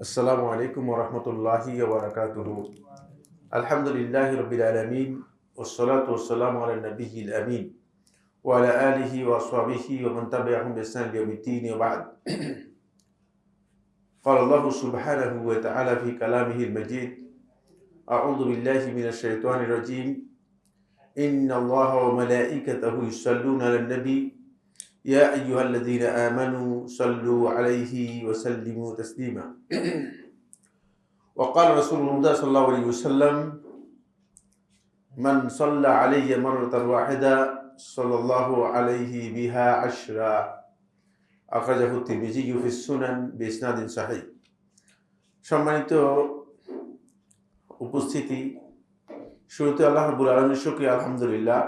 السلام عليكم ورحمة الله وبركاته. الحمد لله رب العالمين والصلاة والسلام على النبي الأمين وعلى آله وأصحابه ومن تبعهم بإحسان يوم الدين وبعد. قال الله سبحانه وتعالى في كلامه المجيد أعوذ بالله من الشيطان الرجيم. إن الله وملائكته يصلون على النبي يا أيها الذين آمنوا صلوا عليه وسلموا تسليما وقال رسول الله صلى الله عليه وسلم من صلى علي مرة واحدة صلى الله عليه بها عشرا أخرجه الترمذي في السنن بإسناد صحيح সম্মানিত উপস্থিতি শুরুতে আল্লাহ রাব্বুল আলমীর শুক্রিয়া আলহামদুলিল্লাহ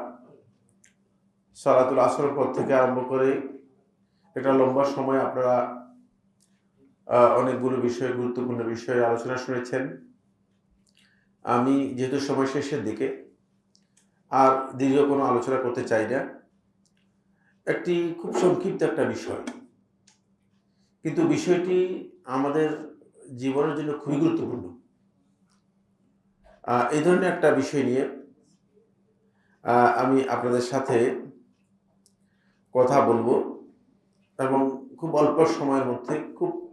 সালাতুল আসরের পর থেকে আরম্ভ করে একটা লম্বা সময় আপনারা অনেকগুলো বিষয়, গুরুত্বপূর্ণ বিষয়ে আলোচনা শুনেছেন। আমি যেহেতু সময় শেষের দিকে, আর দীর্ঘ কোনো আলোচনা করতে চাই না, একটি খুব সংক্ষিপ্ত একটা বিষয়। কিন্তু বিষয়টি আমাদের জীবনের জন্য খুবই গুরুত্বপূর্ণ। এই ধরনের একটা বিষয় নিয়ে আমি আপনাদের সাথে কথা বলব। এবং খুব অল্প সময়ের মধ্যে খুব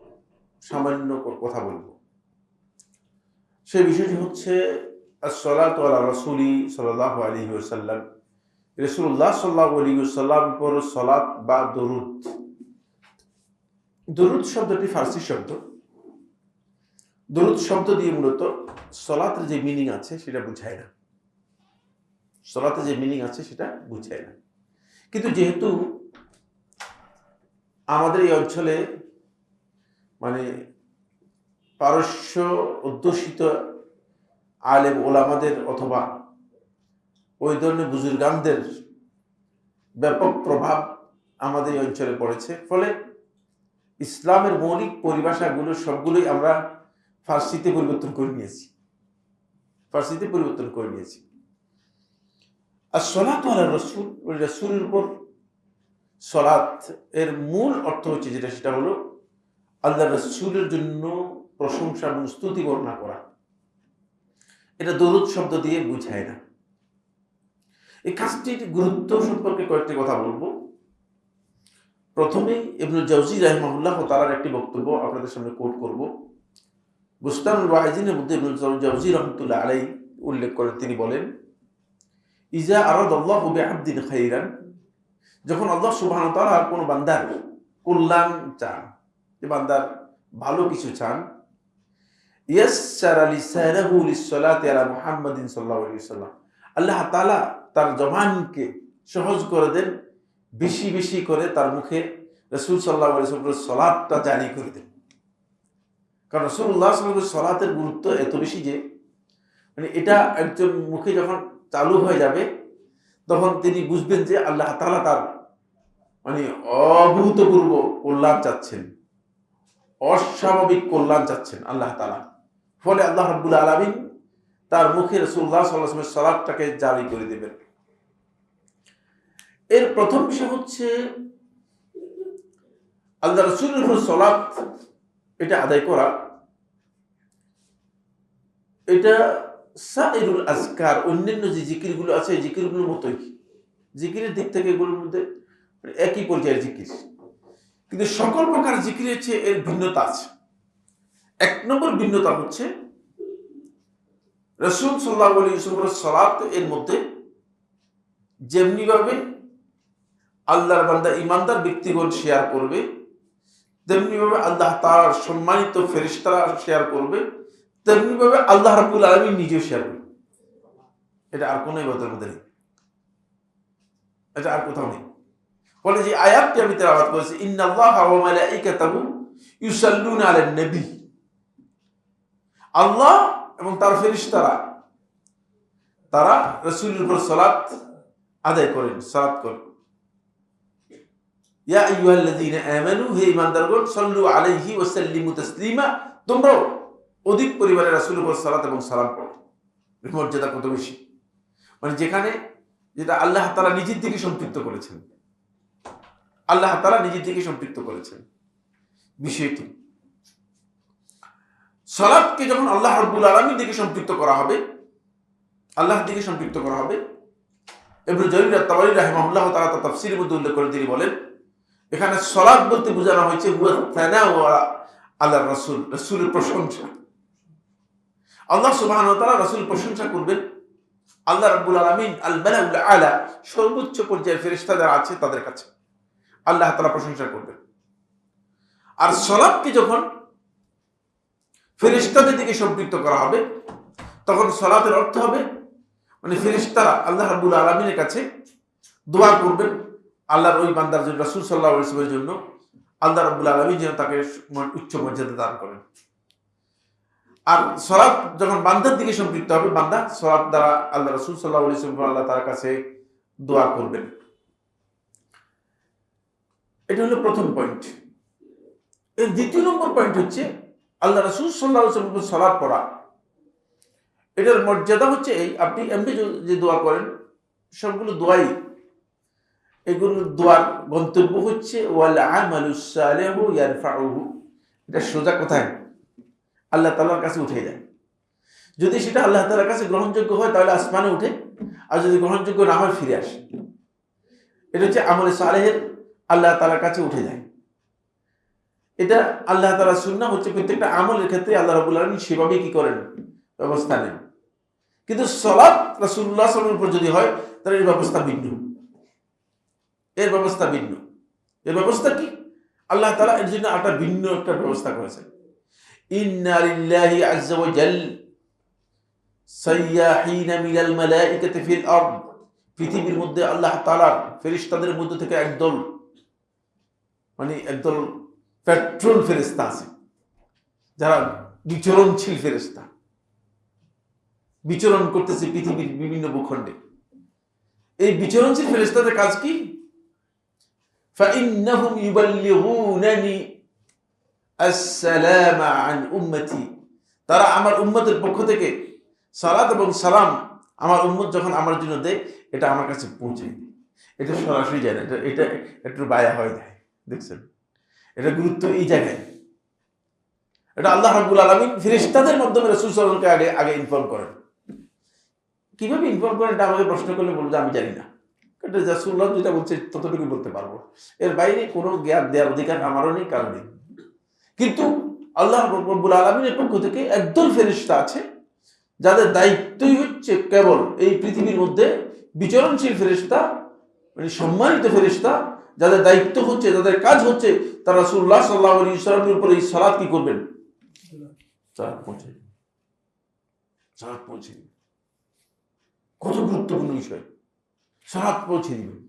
সামান্য কথা বলব। সেই বিষয়টি হচ্ছে রসুলি সাল্লাহ আলী ওসাল্লাম রসুল্লাহ সাল্লাহ আলী সাল্লাম উপর সলাত বা দরুদ। দরুদ শব্দটি ফার্সি শব্দ। দরুদ শব্দ দিয়ে মূলত সলাতের যে মিনিং আছে সেটা বুঝায় না। সলাতে যে মিনিং আছে সেটা বুঝায় না। কিন্তু যেহেতু আমাদের এই অঞ্চলে মানে পারস্য অধ্যুষিত আলেম ওলামাদের অথবা ওই ধরনের বুজুর্গানদের ব্যাপক প্রভাব আমাদের এই অঞ্চলে পড়েছে। ফলে ইসলামের মৌলিক পরিভাষাগুলো সবগুলোই আমরা ফার্সিতে পরিবর্তন করে নিয়েছি। ফার্সিতে পরিবর্তন করে নিয়েছি। আর সলাত আলা রসুল, ওই রসুলের উপর সলাত এর মূল অর্থ হচ্ছে যেটা, সেটা হলো আল্লাহ রসুলের জন্য প্রশংসা এবং স্তুতি বর্ণনা করা। এটা দরুদ শব্দ দিয়ে বুঝায় না। এই কাজটির গুরুত্ব সম্পর্কে কয়েকটি কথা বলব। প্রথমেই ইবনুল জাউজি রাহিমাহুল্লাহ তালার একটি বক্তব্য আপনাদের সামনে কোট করব। বুস্তানুল ওয়াহিদিনের মধ্যে জাউজি রহমতুল্লাহ আলাই উল্লেখ করেন, তিনি বলেন ইজা আরদ আল্লাহ বিআবদিন খাইরান, যখন আল্লাহ ওয়া তাআলা কোনো বান্দার কল্যাণ চান, যে বান্দার ভালো কিছু চান আল্লাহ তাআলা তার জবানকে সহজ করে দেন, বেশি বেশি করে তার মুখে রাসূল আলাইহি ওয়াসাল্লামের জারি করে দেন। কারণ রাসূলুল্লাহ সাল্লাল্লাহু আলাইহি সালাতের গুরুত্ব এত বেশি যে মানে এটা একজন মুখে যখন চালু হয়ে যাবে, তখন তিনি বুঝবেন যে আল্লাহ তালা তার মানে অভূতপূর্ব কল্যাণ চাচ্ছেন, অস্বাভাবিক কল্যাণ চাচ্ছেন আল্লাহ তালা ফলে আল্লাহ রাব্বুল আলামিন তার মুখে আলাইহি ওয়াসাল্লামের সালাতটাকে জারি করে দেবেন। এর প্রথম বিষয় হচ্ছে, আল্লাহ রসুলের উপর সলাৎ এটা আদায় করা, এটা সাইরুল আজকার, অন্যান্য যে জিকিরগুলো আছে এই জিকিরগুলোর মতোই। জিকিরের দিক থেকে এগুলোর মধ্যে একই পর্যায়ের জিকির। কিন্তু সকল প্রকার জিকিরের চেয়ে এর ভিন্নতা আছে। এক নম্বর ভিন্নতা হচ্ছে, রসুল সাল্লাহ আলী ইউসুফের সলাৎ এর মধ্যে যেমনিভাবে আল্লাহর বান্দা ইমানদার ব্যক্তিগণ শেয়ার করবে, তেমনিভাবে আল্লাহ তার সম্মানিত ফেরিস্তারা শেয়ার করবে তেমনিভাবে আল্লাহ রাবুল আলমী নিজেও শেয়ার করবে এটা আর কোনো ইবাদতের মধ্যে নেই। এটা আর কোথাও নেই। ফলে যে আয়াতটি আমি তেলাওয়াত করেছি, ইন্নাল্লাহ ওয়া মালাইকাতাহু ইউসাল্লুনা আলান নবী। আল্লাহ এবং তার ফেরেশতারা, তারা রাসূলের উপর সালাত আদায় করেন, সালাত করেন। ইয়া আইয়ুহাল্লাযীনা আমানু, হে ঈমানদারগণ, সাল্লু আলাইহি ওয়া সাল্লিমু তাসলিমা। তোমরাও অধিক পরিবারের রাসূলের উপর সালাত এবং সালাম পড়ো। মর্যাদা কত বেশি? মানে যেখানে যেটা আল্লাহ তাআলা নিজের দিকে সম্পৃক্ত করেছেন। আল্লাহ তাআলা নিজের দিকে সম্পৃক্ত করেছেন। বিষয়টি সালাদকে যখন আল্লাহ রব্বুল আলমীর দিকে সম্পৃক্ত করা হবে, আল্লাহর দিকে সম্পৃক্ত করা হবে এবং জরির তাবারি রাহিমাহুল্লাহ তারা তার তাফসির মধ্যে উল্লেখ করে তিনি বলেন, এখানে সলাদ বলতে বোঝানো হয়েছে, হুয়া আল্লাহ রসুল, রসুলের প্রশংসা। আল্লাহ সুবাহ তারা রসুল প্রশংসা করবেন। আল্লাহ রাব্বুল আলমিন আল, সর্বোচ্চ পর্যায়ের ফেরেশতা যারা আছে তাদের কাছে আল্লাহ তারা প্রশংসা করবেন। আর সলাদকে যখন ফেরিস্তাদের দিকে সম্পৃক্ত করা হবে, তখন সলাতের অর্থ হবে মানে ফেরিস্তারা আল্লাহ রাবুল আলমিনের কাছে দোয়া করবেন আল্লাহর ওই বান্দার জন্য, রাসুল সাল্লাহ জন্য, আল্লাহ রাবুল আলমী যেন তাকে উচ্চ মর্যাদা দান করেন। আর সলাৎ যখন বান্দার দিকে সম্পৃক্ত হবে, বান্দা সলাৎ দ্বারা আল্লাহ রসুল সাল্লাহ আল্লাহ তার কাছে দোয়া করবেন। এটা হলো প্রথম পয়েন্ট এর দ্বিতীয় নম্বর পয়েন্ট হচ্ছে আল্লাহ রসুল সাল্লাহ ইসলামের সলাৎ পড়া। এটার মর্যাদা হচ্ছে এই, আপনি এমনি যে দোয়া করেন, সবগুলো দোয়াই। এগুলো দোয়ার গন্তব্য হচ্ছে ওয়াল আমালুসালেহু ইয়ারফাউহু। এটা সোজা কোথায়। আল্লাহ তালার কাছে উঠে যায়। যদি সেটা আল্লাহ তালার কাছে গ্রহণযোগ্য হয়, তাহলে আসমানে উঠে, আর যদি গ্রহণযোগ্য না হয়, ফিরে আসে। এটা হচ্ছে আমলে সালেহের আল্লাহ তালার কাছে উঠে যায়। এটা আল্লাহ তালা শুননা হচ্ছে প্রত্যেকটা আমলের ক্ষেত্রে আল্লাহ রাবুল আলমী সেভাবে কি করেন? ব্যবস্থা নেন। কিন্তু সলাৎ রাসুল্লাহ সালামের উপর যদি হয়, তাহলে এর ব্যবস্থা ভিন্ন। এর ব্যবস্থা ভিন্ন। এর ব্যবস্থা কি? আল্লাহ তালা এর জন্য একটা ভিন্ন একটা ব্যবস্থা করেছেন। ইন্না লিল্লাহি আজ্জা ওয়া জাল সাইয়াহিনা মিনাল মালাইকাতি ফিল আরদ পৃথিবীর মধ্যে আল্লাহ তাআলার ফেরেশতাদের মধ্যে থেকে একদল মানে একদল পেট্রোল ফেরেশতা আছে যারা বিচরণশীল ফেরেশতা বিচরণ করতেছে পৃথিবীর বিভিন্ন ভূখণ্ডে এই বিচরণশীল ফেরেশতাদের কাজ কি فإنهم يبلغونني আসসালাম আন উম্মতি তারা আমার উম্মতের পক্ষ থেকে সালাত এবং সালাম আমার উম্মত যখন আমার জন্য দেয়, এটা আমার কাছে পৌঁছে এটা সরাসরি যায় না, এটা এটা একটু বায়া হয়ে যায় দেখছেন? এটা গুরুত্ব এই জায়গায়। এটা আল্লাহ রাবুল আলমিন ফিরিস্তাদের মাধ্যমে রসুল সাল্লামকে আগে আগে ইনফর্ম করেন। কীভাবে ইনফর্ম করেন এটা আমাকে প্রশ্ন করলে বলব আমি জানি না। এটা যা যেটা বলছে ততটুকু বলতে পারব। এর বাইরে কোনো জ্ঞান দেওয়ার অধিকার আমারও নেই কারণে কিন্তু আল্লাহ রব্বুল আলমিনের পক্ষ থেকে একদল ফেরিস্তা আছে, যাদের দায়িত্বই হচ্ছে কেবল এই পৃথিবীর মধ্যে বিচরণশীল ফেরিস্তা মানে সম্মানিত ফেরিস্তা যাদের দায়িত্ব হচ্ছে, যাদের কাজ হচ্ছে, তারা রাসুল্লাহ সাল্লাহ আলী ইসলামের উপরে এই সালাদ কি করবেন? কত গুরুত্বপূর্ণ বিষয়। সালাদ পৌঁছে দিবেন।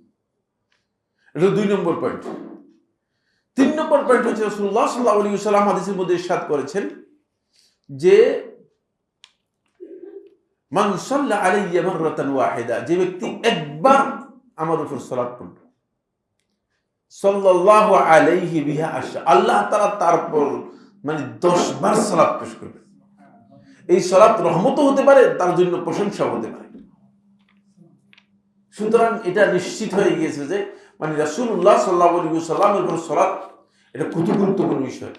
এটা দুই নম্বর পয়েন্ট তিন নম্বর পয়েন্ট হচ্ছে রসুল্লাহ সাল্লাহ আলী সাল্লাম হাদিসের মধ্যে ইরশাদ করেছেন যে মান সাল্লা আলাইয়া মাররাতান ওয়াহিদা, যে ব্যক্তি একবার আমার উপর সালাত পড়ল। আলাইহি বিহা আল্লাহ তাআলা তারপর মানে 10 বার সালাত পেশ করবে এই সালাত রহমতও হতে পারে, তার জন্য প্রশংসা হতে পারে। সুতরাং এটা নিশ্চিত হয়ে গিয়েছে যে মানে রাসূলুল্লাহ সাল্লাল্লাহু আলাইহি সাল্লামের উপর সালাত এটা কত গুরুত্বপূর্ণ বিষয়।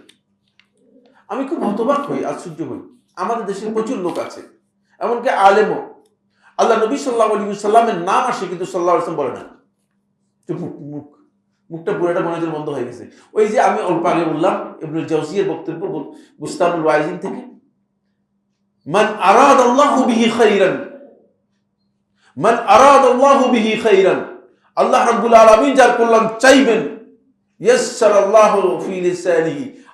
আমি খুব হতবাক হই, আশ্চর্য হই। আমাদের দেশে প্রচুর লোক আছে, এমনকি আলেমও। আল্লাহ নবী সাল্লাহ আলী সাল্লামের নাম আসে কিন্তু সাল্লাহ আসলাম বলে না। মুখ মুখ, মুখটা পুরোটা মনে বন্ধ হয়ে গেছে। ওই যে আমি অল্প আগে বললাম, ইবনুল জাউজিয়ের বক্তব্য বুস্তানুল ওয়াইজিন থেকে, মান আরাদ আল্লাহু বিহি খাইরান মান আরাদ আল্লাহু বিহি খাইরান আল্লাহ রাব্বুল আলামিন যার কল্যাণ চাইবেন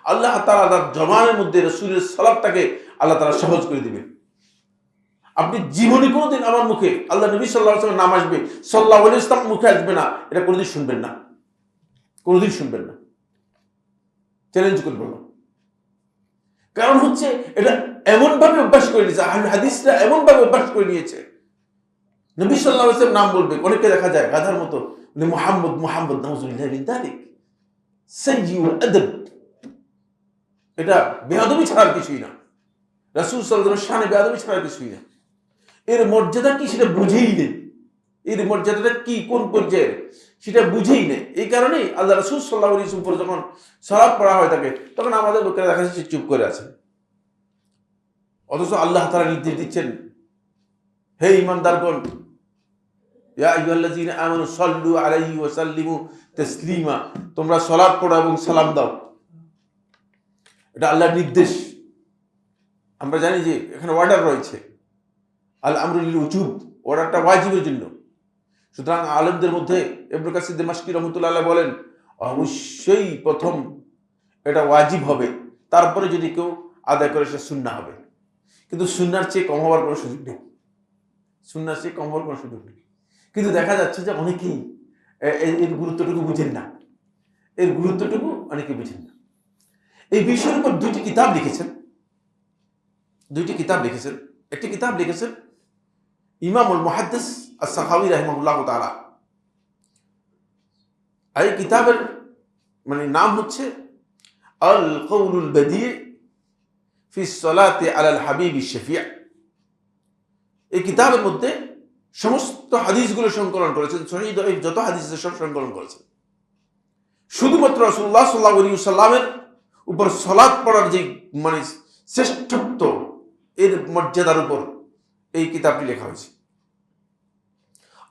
আল্লাহু তাআলা তার জবানের মধ্যে রাসূলের সালাতটাকে আল্লাহ তাআলা সহজ করে আপনি জীবনে কোনোদিন আমার মুখে, আল্লাহ নবী সাল্লাহ নাম আসবে সাল্লাহ ইসলাম মুখে আসবে না, এটা কোনোদিন শুনবেন না। কোনোদিন শুনবেন না। চ্যালেঞ্জ কারণ হচ্ছে, এটা এমনভাবে অভ্যাস করে নিয়েছে হাদিসরা এমনভাবে অভ্যাস করে নিয়েছে। নবী সাল্লাহ আসলাম নাম বলবে, অনেকে দেখা যায় গাধার মতো মোহাম্মদ মোহাম্মদ নামজুল্লাহ এটা বেহাদবি ছাড়ার কিছুই না। রাসুল শানে বেহাদবি ছাড়ার কিছুই না। এর মর্যাদা কি সেটা বুঝেই নেই। এর মর্যাদাটা কি, কোন পর্যায়ে সেটা বুঝেই নেই। এই কারণেই আল্লাহ রসুল সাল্লাহ উপর যখন সরাব পড়া হয় থাকে তখন আমাদের লোকেরা দেখা যাচ্ছে চুপ করে আছে। অথচ আল্লাহ তারা নির্দেশ দিচ্ছেন, হে ইমানদারগণ ইয়া আইয়ুহাল্লাযীনা আমানু সাল্লু আলাইহি ওয়া সাল্লিমু তাসলিমা, তোমরা সালাত পড়ো এবং সালাম দাও। এটা আল্লাহর নির্দেশ। আমরা জানি যে এখানে অর্ডার রয়েছে। আল আমরুল উজুব অর্ডারটা ওয়াজিবের জন্য। সুতরাং আলেমদের মধ্যে ইবনে কাসির দেমাশকি রহমতুল্লাহ বলেন, অবশ্যই প্রথম এটা ওয়াজিব হবে। তারপরে যদি কেউ আদায় করে সে সুন্না হবে। কিন্তু সুন্নার চেয়ে কম হওয়ার কোনো সুযোগ নেই। সুন্নার চেয়ে কম হওয়ার কোনো সুযোগ নেই। কিন্তু দেখা যাচ্ছে যে অনেকেই এর গুরুত্বটুকু বুঝেন না। এর গুরুত্বটুকু অনেকে বুঝেন না। এই বিষয়ের উপর দুইটি কিতাব লিখেছেন। দুইটি কিতাব লিখেছেন। একটি কিতাব লিখেছেন ইমামুল মুহাদ্দিস as-সাখাওয়ী রাহিমাহুল্লাহ তাআলা। আর এই কিতাবের মানে নাম হচ্ছে আল কৌলুল বদি ফি সলাতে আলাল হাবিব শফিয়া এই কিতাবের মধ্যে সমস্ত হাদিসগুলো সংকলন করেছেন, সহি যত হাদিস আছে সব সংকলন করেছেন। শুধুমাত্র রাসূলুল্লাহ সাল্লাল্লাহু আলাইহি সাল্লামের উপর সলাৎ পড়ার যে মানে শ্রেষ্ঠত্ব, এর মর্যাদার উপর এই কিতাবটি লেখা হয়েছে।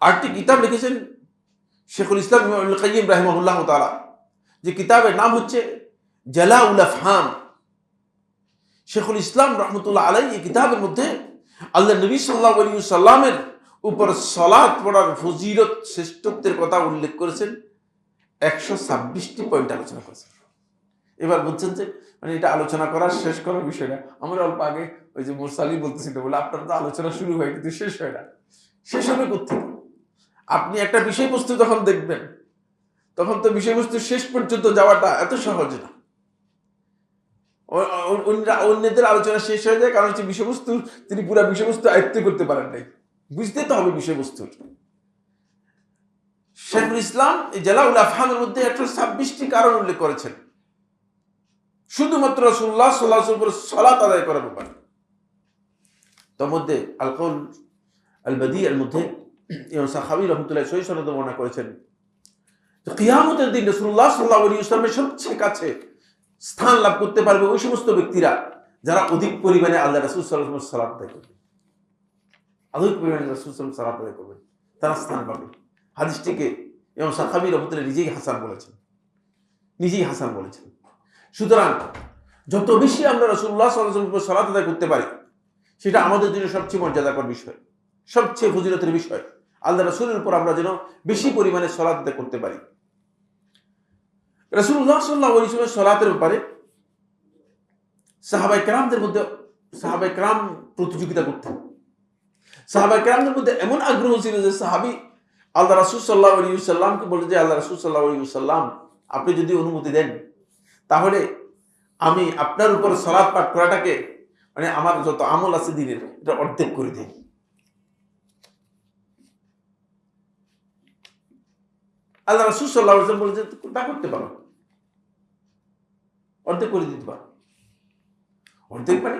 আরেকটি কিতাব লিখেছেন শেখুল ইসলাম কাইয়িম রাহিমাহুল্লাহ তাআলা। যে কিতাবের নাম হচ্ছে জালাউল আফহাম। শেখুল ইসলাম রহমতুল্লাহ আলাই এই কিতাবের মধ্যে আল্লাহ নবী সাল্লাহ আলী সাল্লামের উপর সলাৎ পড়ার ফজিরত শ্রেষ্ঠত্বের কথা উল্লেখ করেছেন, একশো ছাব্বিশটি পয়েন্ট আলোচনা করেছেন। এবার বলছেন যে মানে এটা আলোচনা করার শেষ করার বিষয় না। আমরা অল্প আগে ওই যে মোরসালি বলতেছিল বলে আপনার তো আলোচনা শুরু হয়, কিন্তু শেষ হয় না। শেষ হবে কোথেকে আপনি একটা বিষয়বস্তু যখন দেখবেন, তখন তো বিষয়বস্তু শেষ পর্যন্ত যাওয়াটা এত সহজ না। অন্যদের আলোচনা শেষ হয়ে যায়, কারণ হচ্ছে বিষয়বস্তু, তিনি পুরো বিষয়বস্তু আয়ত্ত করতে পারেন নাই। বুঝতে তো হবে বিষয়বস্তুর শেখুল ইসলাম এই জালাউল আফহামের মধ্যে একশো ছাব্বিশটি কারণ উল্লেখ করেছেন। শুধুমাত্র সাল্লাহ উপর সলাত আদায় করার ব্যাপারে। তার মধ্যে আলকৌল আল বাদি এর মধ্যে সাহাবি রহমতুল্লাহ সহি সনদ বর্ণনা করেছেন যে কিয়ামতের দিন রসুল্লাহ সাল্লাহ আলী ইসলামের সবচেয়ে কাছে স্থান লাভ করতে পারবে ওই সমস্ত ব্যক্তিরা যারা অধিক পরিমাণে আল্লাহ রসুল সাল্লাহ সালাত আদায় করবে। অধিক পরিমাণে রসুল সাল্লাম সালাত আদায় করবে তারা স্থান পাবে। হাদিসটিকে এবং সাহাবি রহমতুল্লাহ নিজেই হাসান বলেছেন। নিজেই হাসান বলেছেন। সুতরাং যত বেশি আমরা রসুল্লাহ সাল্লাহ সালাত আদায় করতে পারি, সেটা আমাদের জন্য সবচেয়ে মর্যাদাকর বিষয়। সবচেয়ে ফজিলতের বিষয়। আল্লাহ রসুলের উপর আমরা যেন বেশি পরিমাণে সলাত আদায় করতে পারি। রসুল্লাহ সাল্লাহ ইসলামের সলাতের ব্যাপারে সাহাবাই কেরামদের মধ্যে সাহাবাই কেরাম প্রতিযোগিতা করতেন। সাহাবাই কেরামদের মধ্যে এমন আগ্রহ ছিল যে সাহাবি, আল্লাহ রাসুল সাল্লাহ আলী সাল্লামকে বলে যে, আল্লাহ রাসুল সাল্লাহ আলী সাল্লাম আপনি যদি অনুমতি দেন, তাহলে আমি আপনার উপর সলাৎ পাঠ করাটাকে মানে আমার যত আমল আছে দিনের, এটা অর্ধেক করে দিই। আল্লাহ রাসুল সাল্লাহ বলে যে তা করতে পারো। অর্ধেক করে দিতে পারো। অর্ধেক মানে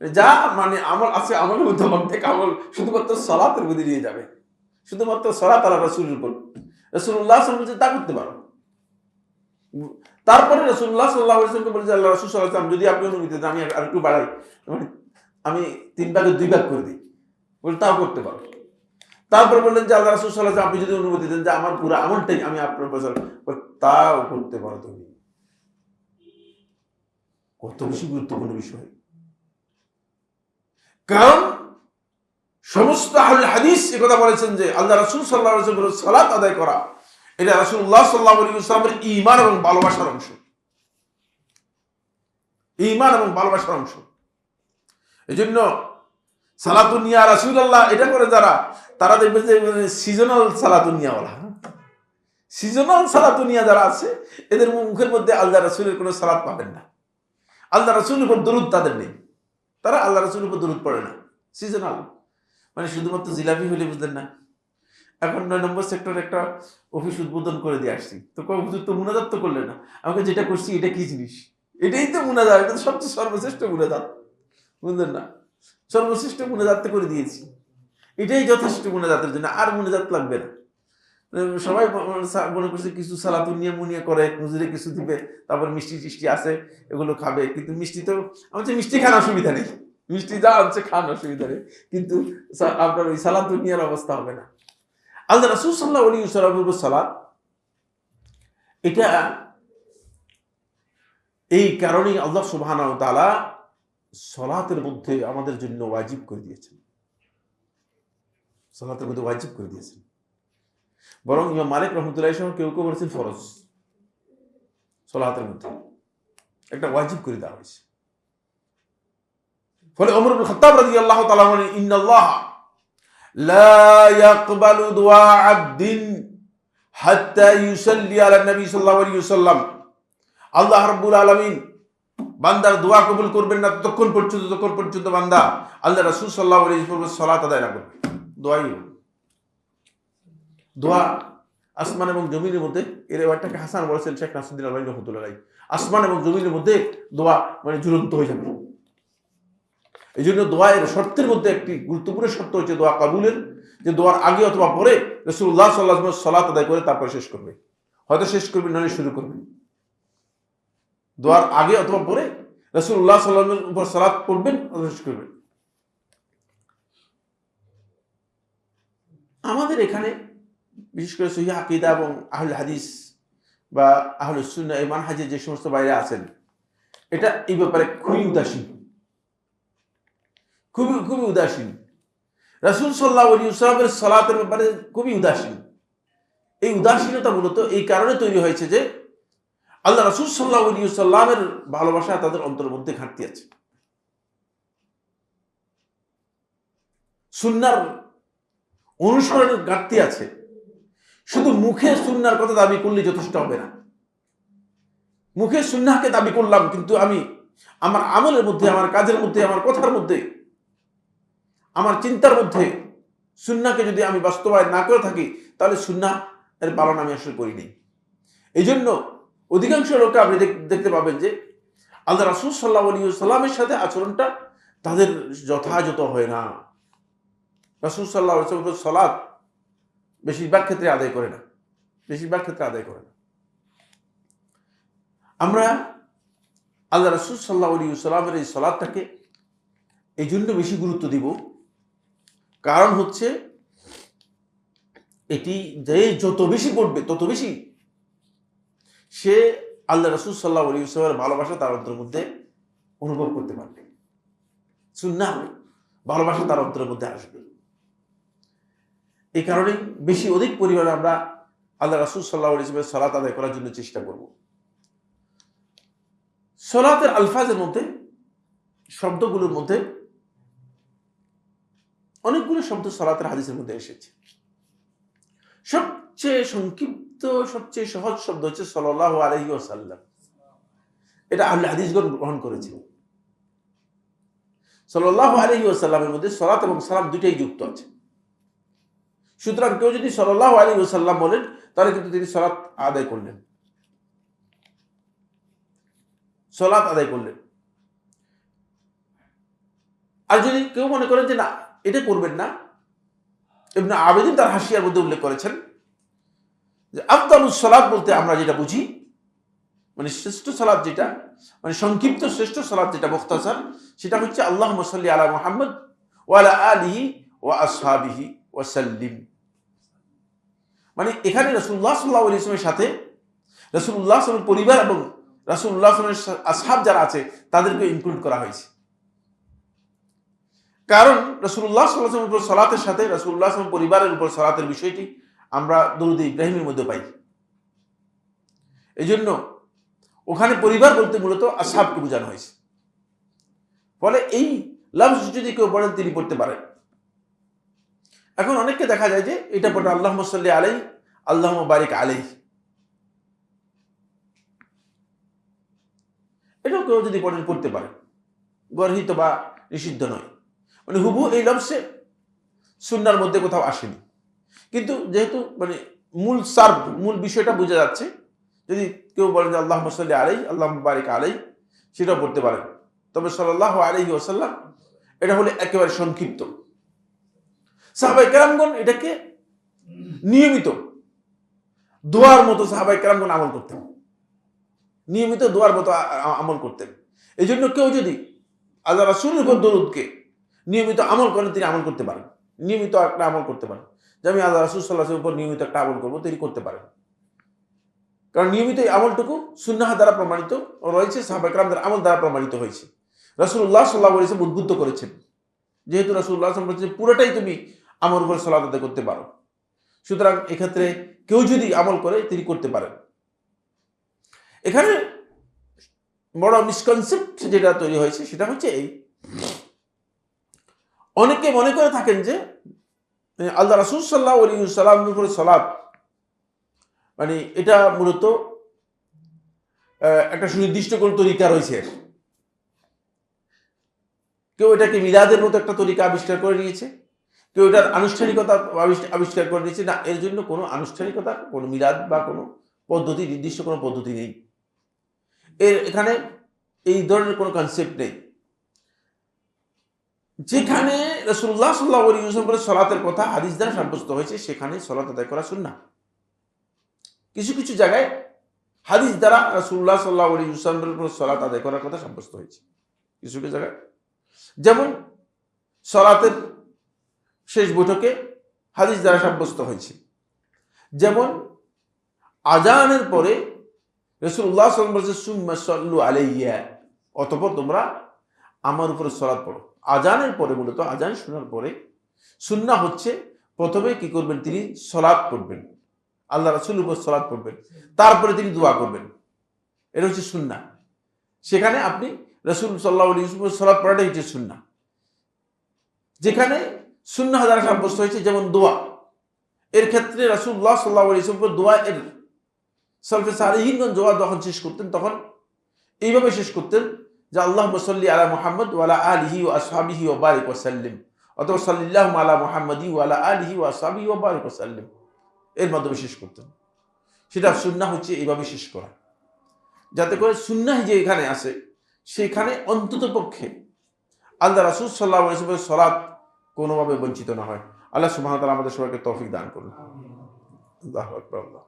যা মানে আমল আছে, আমলের মধ্যে অর্ধেক আমল শুধুমাত্র সলাতের মধ্যে নিয়ে যাবে। শুধুমাত্র সলাত আল্লাহ রসুলের উপর। রসুল্লাহ বলছে, তা করতে পারো। তারপরে রসুল্লাহ সাল্লাহ আসলামকে বলেছে, আল্লাহ রসুল সাল্লাহ যদি আপনি অনুমতি আমি আর একটু বাড়াই। মানে আমি তিন ভাগের দুই ভাগ করে দিই। বলে, তাও করতে পারো। তারপর বললেন যে, আল্লাহ রসুল সাল্লাহ আপনি যদি অনুমতি দেন যে, আমার পুরো আমলটাই আমি আপনার বছর তাও করতে পারো তুমি। কত বেশি গুরুত্বপূর্ণ বিষয়। কারণ সমস্ত হাদিস কথা বলেছেন যে আল্লাহ রাসূল ওয়াসাল্লাম সালাত আদায় করা, এটা রাসূলুল্লাহ সাল্লাল্লাহু আলাইহি ওয়াসাল্লামের ঈমান এবং ভালোবাসার অংশ। ইমান এবং ভালোবাসার অংশ। এজন্য সালাতুনিয়া রাসূলুল্লাহ এটা করে যারা, তারা দেখবে যে সিজনাল সালাতুনিয়া বলা। সিজনাল সালাতুনিয়া যারা আছে, এদের মুখের মধ্যে আল্লাহ রাসূলের কোনো সালাত পাবেন না। আল্লাহ রাসূলের উপর দরুদ তাদের নেই। তারা আল্লাহ রাসূলের উপর দরুদ পড়ে না। সিজনাল মানে শুধুমাত্র জিলাপি হলে বুঝলেন না। এখন নয় নম্বর সেক্টর একটা অফিস উদ্বোধন করে দিয়ে আসছি। তো হুজুর, তো মুনাজাত তো করলে না। আমাকে যেটা করছি, এটা কি জিনিস? এটাই তো মুনাজাত, এটা সবচেয়ে সর্বশ্রেষ্ঠ মুনাজাত। বুঝলেন না? সর্বশ্রেষ্ঠ মুনাজাত করে দিয়েছি। এটাই যথেষ্ট মুনাজাতের জন্য। আর মুনাজাত লাগবে না। সবাই মনে করছে কিছু সালাতু নিয়ে মুনিয়া করে হুজুরে কিছু দিবে, তারপর মিষ্টি টিষ্টি আছে, এগুলো খাবে। কিন্তু মিষ্টি তো, আমার মিষ্টি খাওয়ার অসুবিধা নেই। মিষ্টি যা আনছে খান অসুবিধা নেই। কিন্তু আপনার ওই সালাদ দুনিয়ার অবস্থা হবে না। আল্লাহ রাসুল সাল্লাহ আলী সালাম এটা এই কারণেই আল্লাহ সুবহান তালা সলাতের মধ্যে আমাদের জন্য ওয়াজিব করে দিয়েছেন। সলাতের মধ্যে ওয়াজিব করে দিয়েছেন। বরং ইমাম মালিক রহমতুল্লাহ ইসলাম কেউ কেউ বলেছেন ফরজ। সলাতের মধ্যে। একটা ওয়াজিব করে দেওয়া হয়েছে। ফলে ওমর ইবনে খাত্তাব রাদিয়াল্লাহু তাআলা বলেন, ইন্নাল্লাহ লা ইয়াকবালু দুআ আবদিন হাত্তা ইউসাল্লি আলা নবী সাল্লাল্লাহু আলাইহি ওয়াসাল্লাম। আল্লাহ রাব্বুল আলামিন বান্দার দোয়া কবুল করবেন না, ততক্ষণ পর্যন্ত ততক্ষণ পর্যন্ত বান্দা আল্লাহ রাসূল সাল্লাল্লাহু আলাইহি ওয়াসাল্লাম সালাত আদায় না করবে। দোয়াই। দোয়া আসমান এবং জমিনের মধ্যে, এর ব্যাপারটাকে হাসান বলেছেন শেখ নাসুদ্দিন আলমাই রহমতুল্লাহ। আসমান এবং জমিনের মধ্যে দোয়া মানে ঝুলন্ত হয়ে যাবে। এই জন্য দোয়ায়ের শর্তের মধ্যে একটি গুরুত্বপূর্ণ শর্ত হচ্ছে দোয়া কাবুলের, যে দোয়ার আগে অথবা পরে রসুল্লাহ সাল্লাহ সালাত আদায় করে তারপরে শেষ করবে। হয়তো শেষ করবে নয় শুরু করবে। দোয়ার আগে অথবা পরে রসুল্লাহ সাল্লামের উপর সালাত পড়বেন শেষ করবেন। আমাদের এখানে বিশেষ করে সহি আকিদা এবং আহুল হাদিস বা আহুল সুন্না এই মানহাজের যে সমস্ত বাইরে আছেন, এটা এই ব্যাপারে খুবই উদাসীন। খুবই খুবই উদাসীন। রাসুল সাল্লাহ আলী ইসলামের সালাতের ব্যাপারে খুবই উদাসীন। এই উদাসীনতা মূলত এই কারণে তৈরি হয়েছে যে আল্লাহ রাসুল সাল্লাহ আলী সাল্লামের ভালোবাসা তাদের অন্তরের মধ্যে ঘাটতি আছে। সুন্নার অনুসরণের ঘাটতি আছে। শুধু মুখে সুন্নার কথা দাবি করলে যথেষ্ট হবে না। মুখে সুন্নাকে দাবি করলাম, কিন্তু আমি আমার আমলের মধ্যে, আমার কাজের মধ্যে, আমার কথার মধ্যে, আমার চিন্তার মধ্যে সুন্নাকে যদি আমি বাস্তবায়ন না করে থাকি, তাহলে সুন্না এর পালন আমি আসলে করিনি এই জন্য অধিকাংশ লোককে আপনি দেখ- দেখতে পাবেন যে আল্লাহ রাসুল সাল্লাহ আলী সাল্লামের সাথে আচরণটা তাদের যথাযথ হয় না। রাসুল সাল্লাহ সলাৎ বেশিরভাগ ক্ষেত্রে আদায় করে না। বেশিরভাগ ক্ষেত্রে আদায় করে না। আমরা আল্লাহ রাসুল সাল্লাহ আলী সাল্লামের এই সলাদটাকে এই জন্য বেশি গুরুত্ব দিব। কারণ হচ্ছে এটি যে যত বেশি পড়বে, তত বেশি সে আল্লাহ রসুল সাল্লাহ আলী সাল্লামের ভালোবাসা তার অন্তরের মধ্যে অনুভব করতে পারবে। সুন্না ভালোবাসা তার অন্তরের মধ্যে আসবে। এই কারণে বেশি অধিক পরিমাণে আমরা আল্লাহ রাসুল সাল্লাহ ইসলামের সলাত আদায় করার জন্য চেষ্টা করব। সলাতের আলফাজের মধ্যে, শব্দগুলোর মধ্যে অনেকগুলো শব্দ সলাতের হাদিসের মধ্যে এসেছে। সবচেয়ে সংক্ষিপ্ত, সবচেয়ে সহজ শব্দ হচ্ছে সাল্লাহ আলহি সাল্লাম এটা আল্লাহ হাদিসগণ গ্রহণ করেছে সাল্লাহ আলহি সাল্লামের মধ্যে সলাত এবং সালাম দুইটাই যুক্ত আছে। সুতরাং কেউ যদি সাল্লাহ আলী ওসাল্লাম বলেন, তাহলে কিন্তু তিনি সলাৎ আদায় করলেন। সলাৎ আদায় করলেন। আর যদি কেউ মনে করেন যে না, এটা করবেন না এমনি আবেদিন তার হাসিয়ার মধ্যে উল্লেখ করেছেন যে আফদালুস সালাদ বলতে আমরা যেটা বুঝি মানে শ্রেষ্ঠ সালাদ যেটা মানে সংক্ষিপ্ত শ্রেষ্ঠ সালাদ যেটা মুখতাসার, সেটা হচ্ছে আল্লাহ মসাল্লি আলা মোহাম্মদ ওয়ালা আলিহি ও আসহাবিহি। ওয়াসাল্লিম। মানে এখানে রসুল্লাহ সাল্লাহ ইসলামের সাথে রসুল্লাহ আসলামের পরিবার এবং রসুল্লাহ আসলামের আসহাব যারা আছে, তাদেরকে ইনক্লুড করা হয়েছে। কারণ রসুল্লাহ সাল্লাহামের উপর সলাতের সাথে রসুল্লাহ আসলাম পরিবারের উপর সলাতের বিষয়টি আমরা দরুদ ইব্রাহিমের মধ্যে পাই। এই জন্য ওখানে পরিবার বলতে মূলত আসহাবকে বোঝানো হয়েছে। ফলে এই লফজ যদি কেউ বলেন তিনি পড়তে পারেন। এখন অনেককে দেখা যায় যে এটা পড়ে আল্লাহ মসল্লি আলাই আল্লাহ বারিক আলাই এটাও কেউ যদি পড়েন করতে পারে গর্হিত বা নিষিদ্ধ নয়। মানে হুবু এই লফসে সুন্নার মধ্যে কোথাও আসেনি। কিন্তু যেহেতু মানে মূল সার্ভ, মূল বিষয়টা বোঝা যাচ্ছে, যদি কেউ বলেন যে আল্লাহ মসল্লি আলাই আল্লাহ বারিক আলাই সেটাও পড়তে পারেন। তবে সাল্লাহ আলহি ওসাল্লাম এটা হলে একেবারে সংক্ষিপ্ত। সাহাবাই কেরামগণ এটাকে নিয়মিত দোয়ার মতো সাহাবাই কেরামগণ আমল করতেন। নিয়মিত দোয়ার মতো আমল করতেন। এই জন্য কেউ যদি আল্লাহ রাসুলের উপর দরুদকে নিয়মিত আমল করেন, তিনি আমল করতে পারেন। নিয়মিত একটা আমল করতে পারেন। যে আমি আল্লাহ রাসুল সাল্লাহের উপর নিয়মিত একটা আমল করব, তিনি করতে পারেন। কারণ নিয়মিত এই আমলটুকু সুন্নাহ দ্বারা প্রমাণিত রয়েছে সাহাবাই সাহাবাকরামদের আমল দ্বারা প্রমাণিত হয়েছে। রাসুল্লাহ সাল্লাহ বলেছে উদ্বুদ্ধ করেছেন। যেহেতু রাসুল্লাহ সাল্লাম বলেছেন পুরোটাই তুমি আমার উপরে সলাত আদায় করতে পারো। সুতরাং এক্ষেত্রে কেউ যদি আমল করে, তিনি করতে পারেন। এখানে বড় মিসকনসেপ্ট যেটা তৈরি হয়েছে, সেটা হচ্ছে এই। অনেকে মনে করে থাকেন যে, আল্লাহ রাসুল সাল্লাহ আলী সাল্লামের উপরে সলাৎ মানে এটা মূলত একটা সুনির্দিষ্ট কোন তরিকা রয়েছে। কেউ এটাকে মিলাদের মতো একটা তরিকা আবিষ্কার করে নিয়েছে। কেউ এটার আনুষ্ঠানিকতা আবিষ্- আবিষ্কার করে নিয়েছে না, এর জন্য কোনো আনুষ্ঠানিকতা, কোনো মিলাদ বা কোনো পদ্ধতি, নির্দিষ্ট কোনো পদ্ধতি নেই। এর এখানে এই ধরনের কোনো কনসেপ্ট নেই। যেখানে রসুল্লাহ সাল্লাহ আলী ইউসলামের সলাতের কথা, হাদিস দ্বারা সাব্যস্ত হয়েছে, সেখানে সলাত আদায় করা শুননা কিছু কিছু জায়গায় হাদিস দ্বারা রসুল্লাহ সাল্লাহ আলী উপর সলাত আদায় করার কথা সাব্যস্ত হয়েছে। কিছু কিছু জায়গায়। যেমন সলাতের শেষ বৈঠকে হাদিস দ্বারা সাব্যস্ত হয়েছে। যেমন আজানের পরে রসুল্লাহ সাল্লাম বলছে সুম্মা সাল্লু আলাইয়া। অতপর তোমরা আমার উপরে সলাৎ পড়ো। আজানের পরে মূলত আজান শোনার পরে সুন্না হচ্ছে, প্রথমে কি করবেন তিনি? সলাৎ পড়বেন। আল্লাহ রাসুল উপর সলাৎ পড়বেন। তারপরে তিনি দোয়া করবেন। এটা হচ্ছে সুন্না সেখানে আপনি রসুল সাল্লাহ ইউসুফের সলাৎ পড়াটাই হচ্ছে সুন্না যেখানে সুন্না দ্বারা সাব্যস্ত হয়েছে, যেমন দোয়া। এর ক্ষেত্রে রাসুল্লাহ সাল্লাহ আলী দোয়া এর সলফে সারিহীনগঞ্জ দোয়া যখন শেষ করতেন, তখন এইভাবে শেষ করতেন যে আল্লাহ মুসল্লি আলা মোহাম্মদ ওয়ালা আলিহি ও আসহাবিহি ও বারিক ওসাল্লিম অথবা সাল্লাহ আলা মোহাম্মদি ওয়ালা আলিহি ও আসহাবিহি ও বারিক ওসাল্লিম এর মাধ্যমে শেষ করতেন। সেটা সুন্না হচ্ছে এইভাবে শেষ করা। যাতে করে সুন্নাহ যে এখানে আছে সেখানে অন্তত পক্ষে আল্লাহ রাসুল সাল্লাহ সলাৎ কোনোভাবে বঞ্চিত না হয় আল্লাহ সুবাহতাল আমাদের সবাইকে তৌফিক দান করুন আল্লাহ আকবর আল্লাহ।